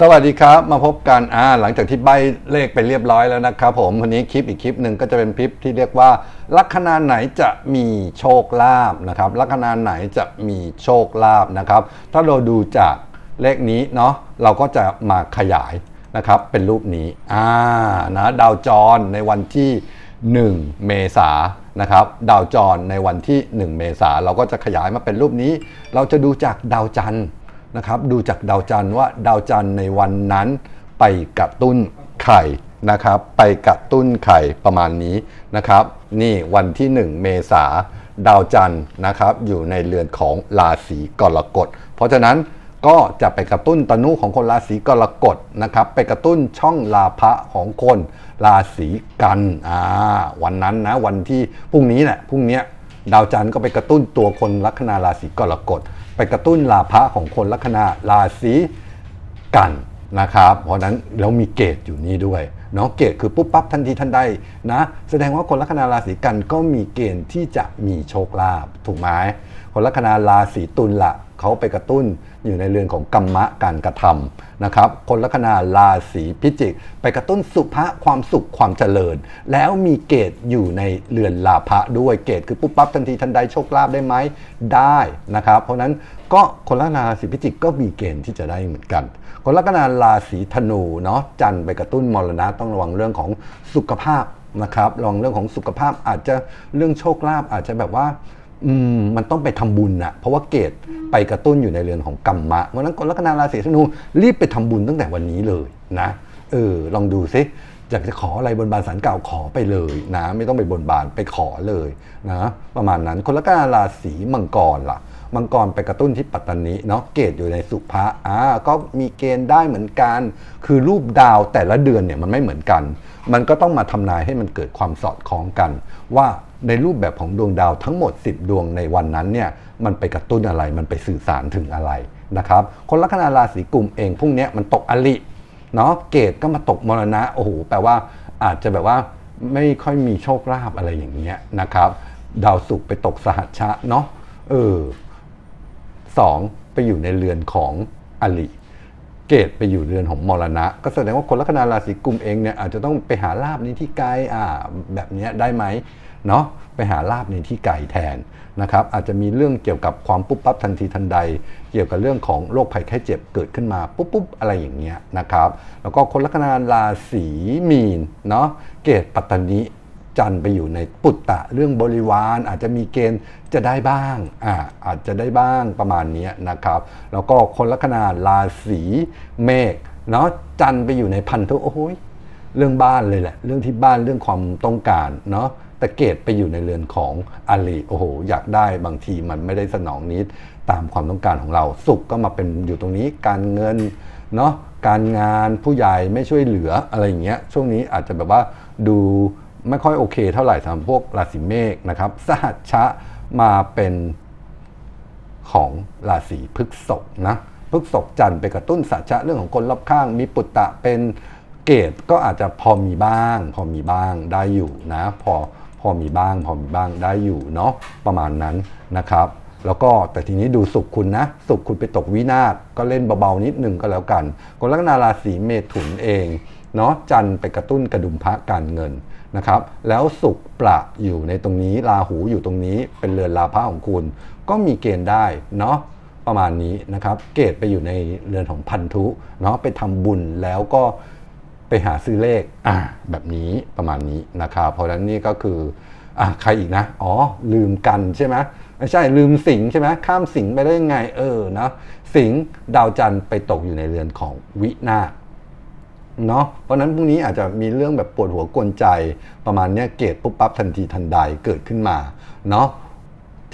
สวัสดีครับ มาพบกันอ่าหลังจากที่ใบเลขไปเรียบร้อยแล้วนะครับผมวันนี้คลิปอีกคลิปหนึ่งก็จะเป็นคลิปที่เรียกว่า ลัคนาไหนจะมีโชคลาภนะครับ ลัคนาไหนจะมีโชคลาภนะครับ ถ้าเราดูจากเลขนี้เนาะเราก็จะมาขยายนะครับ เป็นรูปนี้อ่านะดาวจรในวันที่ 1 เมษายนนะครับดาวจรในวันที่ 1 เมษายนเราก็จะขยายมาเป็นรูปนี้ เราจะดูจากดาวจันทร์ นะครับดูจากดาวจันทร์ว่าดาวจันทร์ในวันนั้นไปกระตุ้นไข่นะครับ ไปกระตุ้นไข่ประมาณนี้นะครับ นี่วันที่ 1 เมษาดาวจันทร์นะครับ อยู่ในเรือนของราศีกรกฎ เพราะฉะนั้นก็จะไปกระตุ้นตนุของคนราศีกรกฎนะครับ ไปกระตุ้นช่องลาภะของคนราศีกันอ่าวันนั้นนะวันที่พรุ่งนี้แหละพรุ่งนี้ดาวจันทร์ก็ไปกระตุ้นตัวคนลัคนาราศีกรกฎ ไปกระตุ้นลาภะของคนลัคนาราศีกันนะครับ เพราะนั้นแล้วมีเกตอยู่นี่ด้วยเนาะเกตคือปุ๊บปั๊บทันทีทันใดนะ แสดงว่าคนลัคนาราศีกันก็มีเกณฑ์ที่จะมีโชคลาภถูกไหมคนลัคนาราศีตุลละ เขาไปกระตุ้นอยู่ในเรือนของกรรมะการกระทำนะครับ คนลัคนาราศีพิจิก ไปกระตุ้นสุภะความสุขความเจริญ แล้วมีเกตอยู่ในเรือนลาภะด้วยเกตคือปุ๊บปั๊บทันทีทันใดโชคลาภได้ไหมได้นะครับ เพราะนั้นก็คนลัคนาราศีพิจิกก็มีเกณฑ์ที่จะได้เหมือนกัน คนลัคนาราศีธนูเนาะจันไปกระตุ้นมรณะต้องระวังเรื่องของสุขภาพนะครับระวังเรื่องของสุขภาพอาจจะเรื่องโชคลาภอาจจะแบบว่า อืมมันต้องไปทำบุญนะเพราะว่าเกตไปกระตุ้นอยู่ในเรือนของกรรมะเพราะนั้นคนลัคนาราศีธนูรีบไปทำบุญตั้งแต่วันนี้เลยนะเออลองดูซิ อยากจะขออะไรบนบานสารกล่าขอไปเลยนะไม่ต้องไปบนบานไปขอเลยนะประมาณนั้นคนลัคนาราศีมังกรล่ะ มังกรไปกระตุ้นที่ปัตตานีเนาะเกตอยู่ในสุภะอ่าก็มีเกณฑ์ได้เหมือนกัน คือรูปดาวแต่ละเดือนเนี่ยมันไม่เหมือนกัน มันก็ต้องมาทำนายให้มันเกิดความสอดคล้องกัน ว่าในรูปแบบของดวงดาวทั้งหมด 10 ดวงในวันนั้นเนี่ยมันไปกระตุ้นอะไรมันไปสื่อสารถึงอะไรนะครับคนลัคนาราศีกลุ่มเองพรุ่งนี้มันตกอลิ เนาะเกตก็มาตกมรณะโอ้โหแปลว่าอาจจะแบบว่าไม่ค่อยมีโชคลาภอะไรอย่างเงี้ยนะครับ ดาวศุกร์ไปตกสหัชชะเนาะเออสองไปอยู่ในเรือนของอลิเกตไปอยู่เรือนของมรณะ ก็แสดงว่าคนลัคนาราศีกุมเองเนี่ยอาจจะต้องไปหาลาบในที่ไกลอ่าแบบเนี้ยได้ไหมเนาะ ไปหาลาบในที่ไกลแทนนะครับอาจจะมีเรื่องเกี่ยวกับความปุ๊บปั๊บทันทีทันใด เกี่ยวกับเรื่องของโรคภัยไข้เจ็บเกิดขึ้นมาปุ๊บปุ๊บอะไรอย่างเงี้ยนะครับแล้วก็คนลัคนาราศีมีนเนาะเกตปัตตานีจันไปอยู่ในปุตตะเรื่องบริวารอาจจะมีเกณฑ์จะได้บ้างอ่าอาจจะได้บ้างประมาณนี้นะครับ แล้วก็คนลัคนาราศีเมษเนาะจันไปอยู่ในพันธุโอ้โหยเรื่องบ้านเลยแหละ เรื่องที่บ้านเรื่องความต้องการเนาะ แต่เกตไปอยู่ในเรือนของอาลีโอ้โห อยากได้บางทีมันไม่ได้สนองนิดตามความต้องการของเรา สุขก็มาเป็นอยู่ตรงนี้การเงินเนาะการงานผู้ใหญ่ไม่ช่วยเหลืออะไรอย่างเงี้ยช่วงนี้อาจจะแบบว่าดูไม่ค่อยโอเคเท่าไหร่สำหรับพวกราศีเมษนะครับสหัชชะมาเป็นของราศีพฤษภนะพฤษภจันทร์ไปกระตุ้นสัชชะเรื่องของคนรอบข้าง มีปุตตะเป็นเกตก็อาจจะพอมีบ้าง พอมีบ้างได้อยู่นะ พอ อมีบ้างพอมีบ้างได้อยู่เนาะประมาณนั้นนะครับ แล้วก็แต่ทีนี้ดูสุขคุณนะ สุขคุณไปตกวินาศก็เล่นเบาๆนิดนึงก็แล้วกันคนลัคนาราศีเมถุนเองเนาะจันไปกระตุ้นกระดุมพระการเงินนะครับ แล้วสุขประอยู่ในตรงนี้ราหูอยู่ตรงนี้เป็นเรือนลาภะของคุณ ก็มีเกณฑ์ได้เนาะประมาณนี้นะครับ เกตไปอยู่ในเรือนของพันธุเนาะไปทำบุญแล้วก็ หาซื้อเลขอ่าแบบนี้ประมาณนี้นะครับเพราะฉะนั้นนี่ก็คืออ่าใครอีกนะ อ๋อ ลืมกันใช่ไหมไม่ใช่ลืมสิงห์ใช่ไหมข้ามสิงห์ไปได้ยังไง เออนะสิงห์ดาวจันทร์ไปตกอยู่ในเรือนของวินาศเนาะเพราะฉะนั้นพรุ่งนี้อาจจะมีเรื่องแบบปวดหัวกวนใจประมาณเนี้ยเกตปุ๊บปั๊บทันทีทันใดเกิดขึ้นมาเนาะ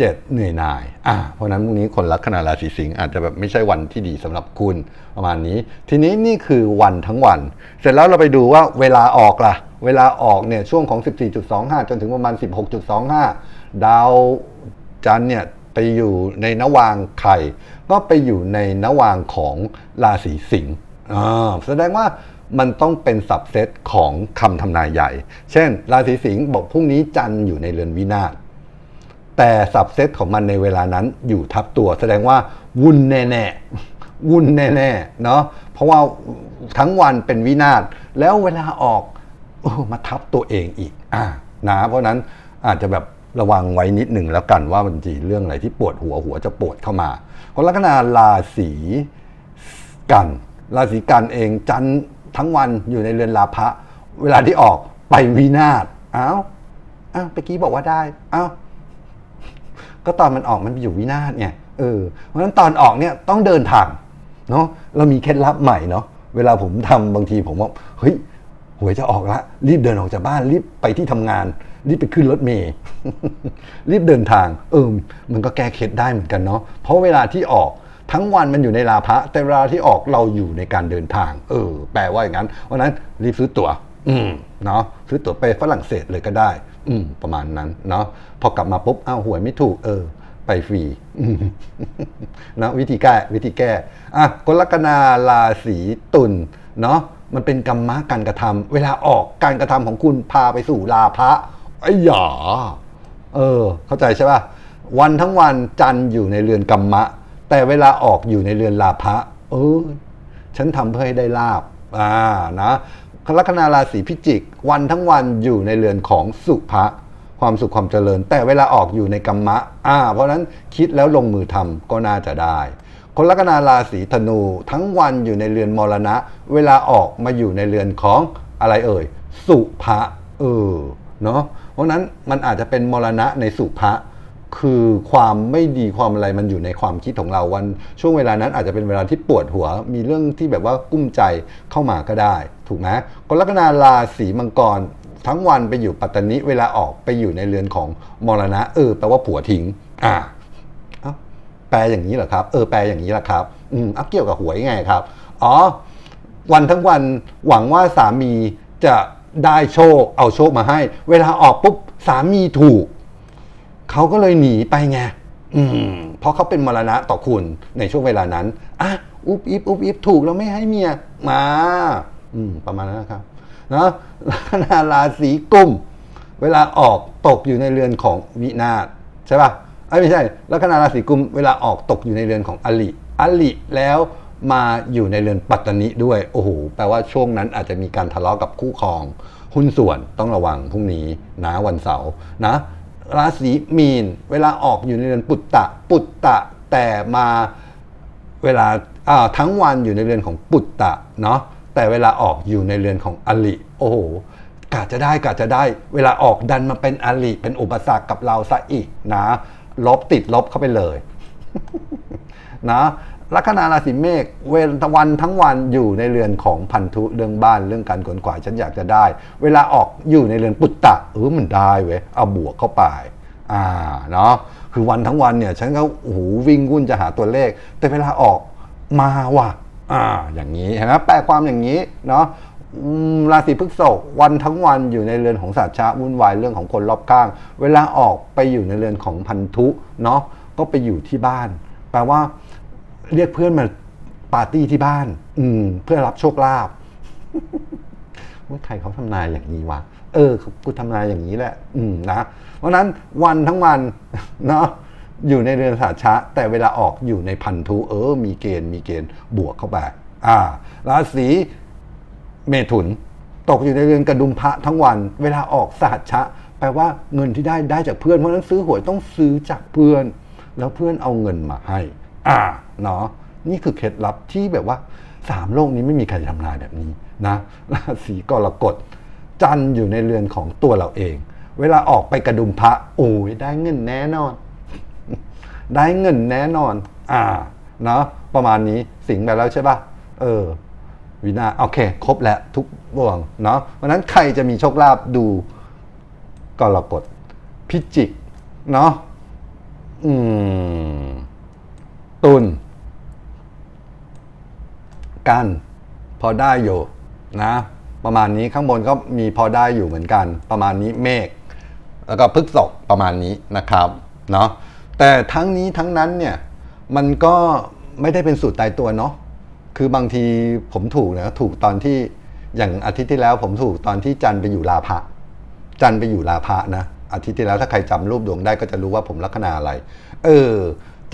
เจ็ดเหนื่อยหน่ายอ่าเพราะนั้นพรุ่งนี้คนลักคนาราศีสิงห์อาจจะแบบไม่ใช่วันที่ดีสำหรับคุณประมาณนี้ ทีนี้นี่คือวันทั้งวัน เสร็จแล้วเราไปดูว่าเวลาออกล่ะ เวลาออกเนี่ยช่วงของ 14.25 จนถึงประมาณ 16.25 ดาวจันเนี่ยไปอยู่ในนวางไข่ ก็ไปอยู่ในนวางของราศีสิงห์อ่าแสดงว่ามันต้องเป็นสับเซตของคำทำนายใหญ่ เช่น ราศีสิงห์บอกพรุ่งนี้จันอยู่ในเรือนวินาศ แต่สับเซตของมันในเวลานั้นอยู่ทับตัว แสดงว่าวุ่นแน่ๆ วุ่นแน่ๆ เนาะเพราะว่าทั้งวันเป็นวินาศแล้วเวลาออกอมาทับตัวเองอีกอ่านะเพราะนั้นอาจจะแบบระวังไว้นิดหนึ่งแล้วกันว่ามันจะเรื่องอะไรที่ปวดหัวหัวจะปวดเข้ามาคนลัคนาราศีกัน ราศีกันเองจันทั้งวันอยู่ในเรือนลาภะเวลาที่ออกไปวินาศอ้าวอ้าวเมื่อกี้บอกว่าได้อ้าว ก็ตอนมันออกมันไปอยู่วินาศไงเออเพราะฉะนั้นตอนออกเนี่ยต้องเดินทางเนาะเรามีเคล็ดลับใหม่เนาะเวลาผมทำบางทีผมว่าเฮ้ยหวยจะออกละรีบเดินออกจากบ้านรีบไปที่ทำงาน รีบไปขึ้นรถเมล์รีบเดินทาง เออมันก็แก้เคล็ดได้เหมือนกันเนาะเพราะเวลาที่ออกทั้งวันมันอยู่ในลาภะแต่เวลาที่ออกเราอยู่ในการเดินทาง เออ แปลว่าอย่างนั้นเพราะนั้นรีบซื้อตั๋วอืมเนาะซื้อตั๋วไปฝรั่งเศสเลยก็ได้ อืมประมาณนั้นเนาะพอกลับมาปุ๊บอ้าวหวยไม่ถูกเออ ไปฟรีนะวิธีแก้วิธีแก้อะกรกฎาราศีตุลเนาะมันเป็นกรรมะการกระทำเวลาออกการกระทำของคุณพาไปสู่ลาภะไอ้หยาเออ เข้าใจใช่ป่ะวันทั้งวันจันอยู่ในเรือนกรรมะ แต่เวลาออกอยู่ในเรือนลาภะเออฉันทำเพื่อให้ได้ลาบอ่านะ ลัคนาราศีพิจิก วันทั้งวันอยู่ในเรือนของสุภะความสุขความเจริญ แต่เวลาออกอยู่ในกรรมะอ่าเพราะนั้นคิดแล้วลงมือทำก็น่าจะได้ คนลัคนาราศีธนูทั้งวันอยู่ในเรือนมรณะ เวลาออกมาอยู่ในเรือนของอะไรเอ่ย สุภะเออเนาะเพราะฉะนั้นมันอาจจะเป็นมรณะในสุภะ คือความไม่ดีความอะไรมันอยู่ในความคิดของเราวันช่วงเวลานั้นอาจจะเป็นเวลาที่ปวดหัว มีเรื่องที่แบบว่ากุ้มใจเข้ามาก็ได้ ถูกไหมกรกฎาราศีมังกรทั้งวันไปอยู่ปัตตานีเวลาออกไปอยู่ในเรือนของมรณะ เออแปลว่าผัวทิ้ง อ่าแปลอย่างนี้เหรอครับ เออแปลอย่างนี้แหละครับ อืมอัเกี่ยวกับหวยไงครับ อ๋อ วันทั้งวันหวังว่าสามีจะได้โชค เอาโชคมาให้ เวลาออกปุ๊บสามีถูก เขาก็เลยหนีไปไงอืมเพราะเขาเป็นมรณะต่อคุณในช่วงเวลานั้นอะอุบอิบอุบอิบถูกแล้วไม่ให้เมียมาอืมประมาณนั้นนะครับนะลัคนาราศีกุมเวลาออกตกอยู่ในเรือนของวินาศใช่ป่ะไอ้ไม่ใช่ลัคนาราศีกุมเวลาออกตกอยู่ในเรือนของอลิอลิแล้วมาอยู่ในเรือนปัตตานิด้วยโอ้โหแปลว่าช่วงนั้นอาจจะมีการทะเลาะกับคู่ครอง หุ้นส่วนต้องระวังพรุ่งนี้นะวันเสาร์นะ ราศีมีน เวลาออกอยู่ในเรือนปุตตะ ปุตตะแต่มาเวลาทั้งวันอยู่ในเรือนของปุตตะเนาะแต่เวลาออกอยู่ในเรือนของอลิโอ้โหกาจะได้กาจะได้ เวลาออกดันมาเป็นอลิเป็นอุปสรรคกับเราซะอีกนะ ลบติดลบเข้าไปเลยนะ ลัคนาราศีเมษเวลวันทั้งวันอยู่ในเรือนของพันธุเรื่องบ้านเรื่องการขนขวายฉันอยากจะได้ เวลาออกอยู่ในเรือนปุตตะเออมันได้เว้ยเอาบวกเข้าไปอ่าเนาะคือวันทั้งวันเนี่ยฉันก็โอ้โหวิ่งวุ่นจะหาตัวเลข แต่เวลาออกมาว่ะอ่าอย่างนี้เห็นไหมแปลความอย่างนี้เนาะราศีพฤษภวันทั้งวันอยู่ในเรือนของสัตว์ชาวุ่นวายเรื่องของคนรอบข้าง เวลาออกไปอยู่ในเรือนของพันธุเนาะก็ไปอยู่ที่บ้าน แปลว่า เรียกเพื่อนมาปาร์ตี้ที่บ้าน อืม เพื่อรับโชคลาภว่าใครเขาทำนายอย่างนี้วะ เออกูทำนายอย่างนี้แหละ อืมนะ เพราะนั้นวันทั้งวันเนาะอยู่ในเรือนสาชะ แต่เวลาออกอยู่ในพันธุเออ มีเกณฑ์มีเกณฑ์บวกเข้าไปอ่า ราศีเมถุน ตกอยู่ในเรือนกระดุมพระทั้งวัน เวลาออกสหัชชะ แปลว่าเงินที่ได้ได้จากเพื่อนเพราะนั้นซื้อหวยต้องซื้อจากเพื่อน แล้วเพื่อนเอาเงินมาให้ อ่าเนาะนี่คือเคล็ดลับที่แบบว่าสามโลกนี้ไม่มีใครทำนายแบบนี้นะราศีกรกฎจันอยู่ในเรือนของตัวเราเอง เวลาออกไปกระดุมพระโอ้ยได้เงินแน่นอน ได้เงินแน่นอน อ่าเนาะประมาณนี้สิงไปแล้วใช่ปะเออวินาโอเค ครบแล้วทุกบ่วงเนาะเพราะฉะนั้นใครจะมีโชคลาภดูกรกฎพิจิก เนาะอืม ตุลกัน พอได้อยู่นะ ประมาณนี้ข้างบนก็มีพอได้อยู่เหมือนกัน ประมาณนี้เมฆแล้วก็พฤกษกประมาณนี้นะครับเนาะแต่ทั้งนี้ทั้งนั้นเนี่ยมันก็ไม่ได้เป็นสูตรตายตัวเนาะคือบางทีผมถูกนะถูกตอนที่อย่างอาทิตย์ที่แล้วผมถูกตอนที่จันไปอยู่ลาภะจันไปอยู่ลาภะนะอาทิตย์ที่แล้วถ้าใครจำรูปดวงได้ก็จะรู้ว่าผมลัคนาอะไร เออ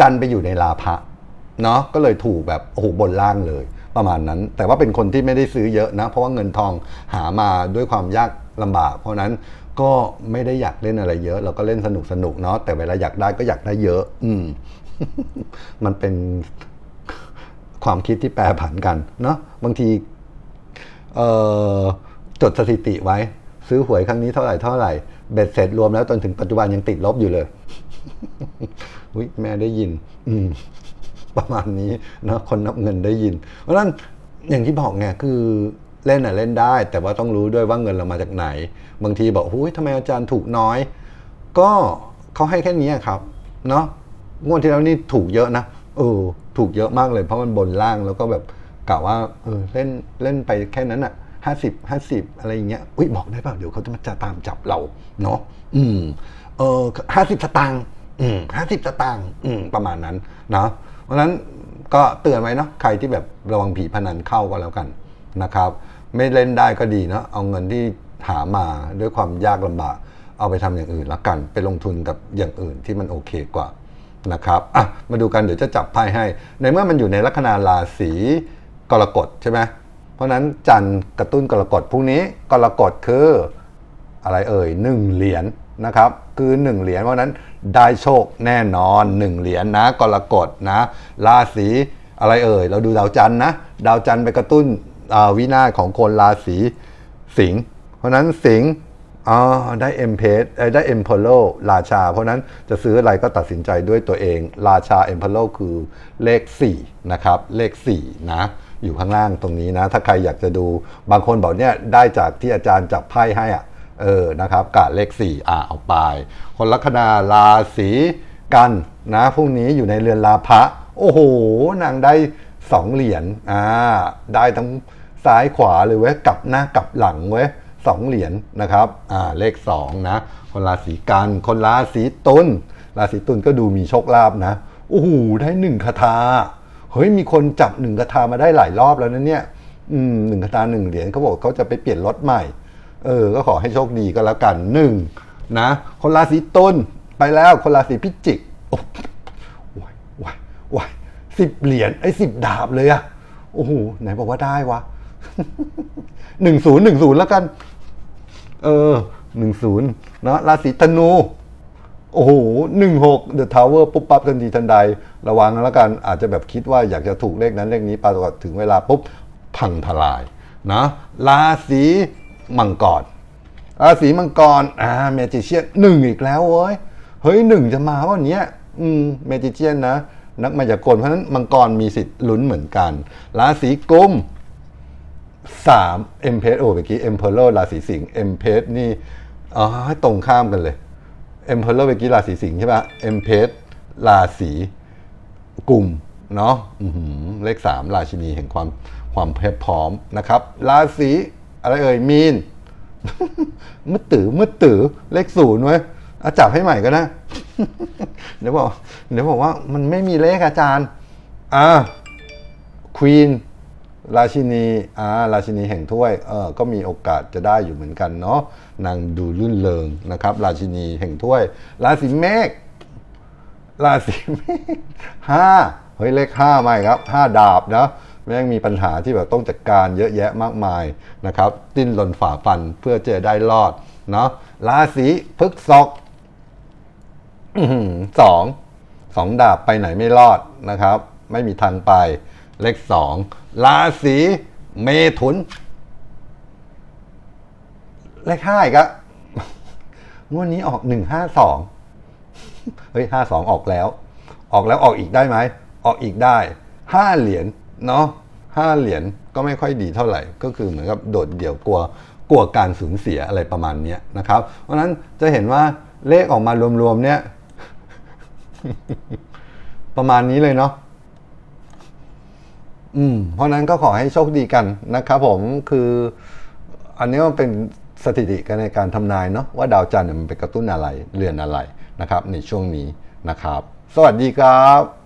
จันไปอยู่ในลาภะเนาะก็เลยถูกแบบโอ้โหบนล่างเลย ประมาณนั้น แต่ว่าเป็นคนที่ไม่ได้ซื้อเยอะนะ เพราะว่าเงินทองหามาด้วยความยากลำบาก เพราะนั้นก็ไม่ได้อยากเล่นอะไรเยอะ เราก็เล่นสนุกสนุกๆเนาะแต่เวลาอยากได้ก็อยากได้เยอะ อืม มันเป็นความคิดที่แปรผันกันเนาะบางทีเอ่อจดสถิติไว้ ซื้อหวยครั้งนี้เท่าไหร่เท่าไหร่เบ็ดเสร็จรวมแล้วจนถึงปัจจุบันยังติดลบอยู่เลย อุยแม่ได้ยิน อืมประมาณนี้เนะคนนับเงินได้ยิน เพราะนั้นอย่างที่บอกไงคือเล่นน่ะเล่นได้ แต่ว่าต้องรู้ด้วยว่าเงินเรามาจากไหน บางทีบอกหุ้ยทำไมอาจารย์ถูกน้อย ก็เขาให้แค่นี้ครับเนาะงวดที่แล้วนี่ถูกเยอะนะเออถูกเยอะมากเลย เพราะมันบนล่างแล้วก็แบบกะว่าเออเล่นเล่นไปแค่นั้นอะห้าสิบห้าสิบอะไรอย่างเงี้ยอุ้ยบอกได้เปล่าเดี๋ยวเขาจะมาจะตามจับเราเนาะอืมเออห้าสิบสตางค์ ห้าสิบสตางค์อืมประมาณนั้นเนาะเพราะฉะนั้นก็เตือนไว้เนาะใครที่แบบระวังผีพนันเข้าก็แล้วกันนะครับ ไม่เล่นได้ก็ดีเนาะเอาเงินที่หามาด้วยความยากลำบากเอาไปทำอย่างอื่นละกัน ไปลงทุนกับอย่างอื่นที่มันโอเคกว่านะครับอะมาดูกันเดี๋ยวจะจับไพ่ให้ ในเมื่อมันอยู่ในลัคนาราศีกรกฎใช่ไหมเพราะฉะนั้นจันทร์กระตุ้นกรกฎพรุ่งนี้กรกฎคืออะไรเอ่ยหนึ่งเหรียญ นะครับคือหนึ่งเหรียญเพราะนั้นได้โชคแน่นอนหนึ่งเหรียญนะกรกฎนะราศีอะไรเอ่ย เราดูดาวจันทร์นะ ดาวจันทร์ไปกระตุ้นวินาศของคนราศีสิงห์เพราะนั้นสิงห์ได้เอ็มเพสได้เอ็มพโลราชา เพราะนั้นจะซื้ออะไรก็ตัดสินใจด้วยตัวเอง ราชาเอ็มพโลคือเลข 4 นะครับ เลข 4 นะอยู่ข้างล่างตรงนี้นะ ถ้าใครอยากจะดูบางคนบอกเนี่ยได้จากที่อาจารย์จับไพ่ให้อะ เออนะครับกะเลขสี่อ่าเอาไป คนลัคนาราศีกันนะพรุ่งนี้อยู่ในเรือนลาภะโอ้โหนางได้สองเหรียญอ่าได้ทั้งซ้ายขวาเลยเว้ยกลับหน้ากลับหลังเว้ยสองเหรียญนะครับอ่าเลขสองนะคนราศีกันคนราศีตุลราศีตุลก็ดูมีโชคลาภนะโอ้โหได้หนึ่งคาถาเฮ้ยมีคนจับหนึ่งคาถามาได้หลายรอบแล้วนะเนี่ยอืมหนึ่งคาถาหนึ่งเหรียญเขาบอกเขาจะไปเปลี่ยนรถใหม่ เออ ก็ขอให้โชคดีก็แล้วกันหนึ่งนะ คนราศีตุลไปแล้วคนราศีพิจิกโอ้วายวายวายสิบเหรียญไอ้สิบดาบเลยอะโอ้โหไหนบอกว่าได้วะหนึ่งศูนย์หนึ่งศูนย์แล้วกัน เออหนึ่งศูนย์นะราศีธนู โอ้โหหนึ่งหกเดอะทาวเวอร์ปุ๊บปั๊บทันทีทันใด ระวังแล้วกันอาจจะแบบคิดว่าอยากจะถูกเลขนั้นเลขนี้ปรากฏถึงเวลาปุ๊บพังทลายนะราศี มังกรราศีมังกรอ่าเมจิเชียนหนึ่งอีกแล้วเว้ยเฮ้ยหนึ่งจะมาวันเนี้ยอืมเมจิเชียนนะนักมายากลเพราะนั้นมังกรมีสิทธิ์ลุ้นเหมือนกัน ราศีกุมสามเอ็มเพสโอ้เมื่อกี้เอ็มเพลเลอร์ราศีสิงห์เอ็มเพสนี่อ๋อตรงข้ามกันเลยเอ็มเพลเลอร์เมื่อกี้ราศีสิงห์ใช่ปะเอ็มเพสราศีกุมเนาะเลขสามราชินีแห่งความความเพรียบพร้อมนะครับ ราศี อะไรเอ่ยมีน มืดตือมืดตือเลขศูนย์ไว้ยอาจับให้ใหม่ก็ได้ เดี๋ยวบอกเดี๋ยวบอกว่ามันไม่มีเลขอาจารย์ อ่าควีนราชินีอ่าราชินีแห่งถ้วยเออก็มีโอกาสจะได้อยู่เหมือนกันเนาะนางดูลื่นเริงนะครับ ราชินีแห่งถ้วย ราศีเมษราศีเมษห้าเฮ้ยเลขห้ามาอีกครับห้าดาบนะ แม่งมีปัญหาที่แบบต้องจัดการเยอะแยะมากมายนะครับดิ้นรนฝ่าฟันเพื่อจะได้รอดเนาะราศีพฤกษภอื้อหือสองสองดาบไปไหนไม่รอดนะครับ ไม่มีทางไป เลขสองราศีเมถุน เลขห้าอีกอะงวดนี้ออกหนึ่งห้าสองเฮ้ยห้าสองออกแล้ว ออกแล้วออกอีกได้ไหม ออกอีกได้ห้าเหรียญ เนาะห้าเหรียญก็ไม่ค่อยดีเท่าไหร่ ก็คือเหมือนกับโดดเดี่ยวกลัวกลัวการสูญเสียอะไรประมาณนี้นะครับ เพราะฉะนั้นจะเห็นว่าเลขออกมารวมๆเนี่ย ประมาณนี้เลยเนาะอืมเพราะนั้นก็ขอให้โชคดีกันนะครับผมคืออันนี้มันเป็นสถิติกันในการทำนายเนาะว่าดาวจันทร์เนี่ยมันไปกระตุ้นอะไรเรือนอะไรนะครับ ในช่วงนี้นะครับ สวัสดีครับ